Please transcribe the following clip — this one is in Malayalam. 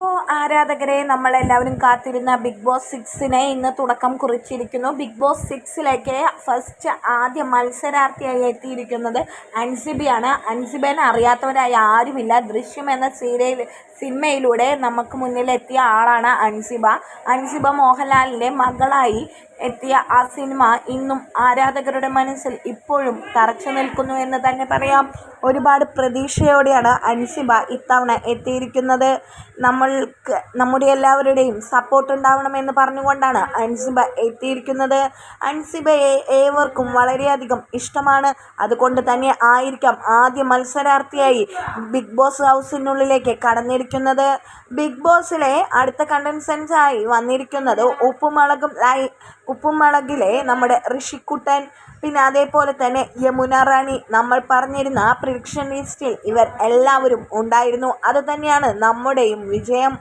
Oh, ആരാധകരെ നമ്മളെല്ലാവരും കാത്തിരുന്ന ബിഗ് ബോസ് സിക്സിനെ ഇന്ന് തുടക്കം കുറിച്ചിരിക്കുന്നു. ബിഗ് ബോസ് സിക്സിലേക്ക് ഫസ്റ്റ് ആദ്യ മത്സരാർത്ഥിയായി എത്തിയിരിക്കുന്നത് അൻസിബിയാണ്. അൻസിബേനെ അറിയാത്തവരായി ആരുമില്ല. ദൃശ്യം എന്ന സീരിയൽ സിനിമയിലൂടെ നമുക്ക് മുന്നിലെത്തിയ ആളാണ് അൻസിബ. അൻസിബ മോഹൻലാലിന്റെ മകളായി എത്തിയ ആ സിനിമ ഇന്നും ആരാധകരുടെ മനസ്സിൽ ഇപ്പോഴും തറച്ചു നിൽക്കുന്നു എന്ന് തന്നെ പറയാം. ഒരുപാട് പ്രതീക്ഷയോടെയാണ് അൻസിബ ഇത്തവണ എത്തിയിരിക്കുന്നത്. നമ്മൾക്ക് നമ്മുടെ എല്ലാവരുടെയും സപ്പോർട്ട് ഉണ്ടാവണമെന്ന് പറഞ്ഞുകൊണ്ടാണ് അൻസിബ എത്തിയിരിക്കുന്നത്. അൻസിബയെ ഏവർക്കും വളരെയധികം ഇഷ്ടമാണ്. അതുകൊണ്ട് തന്നെ ആയിരിക്കാം ആദ്യ മത്സരാർത്ഥിയായി ബിഗ് ബോസ് ഹൗസിനുള്ളിലേക്ക് കടന്നിരിക്കുന്നത്. ബിഗ് ബോസിലെ അടുത്ത കണ്ടൻസൻസായി വന്നിരിക്കുന്നത് ഉപ്പുമുളകും ലൈ ഉപ്പുമുളകിലെ നമ്മുടെ ഋഷിക്കുട്ടൻ പിന്നെ അതേപോലെ തന്നെ യമുന റാണി. നമ്മൾ പറഞ്ഞിരുന്ന പ്രിഡിക്ഷൻ ലിസ്റ്റിൽ ഇവർ എല്ലാവരും ഉണ്ടായിരുന്നു. അത് തന്നെയാണ് നമ്മുടെയും വിജയം.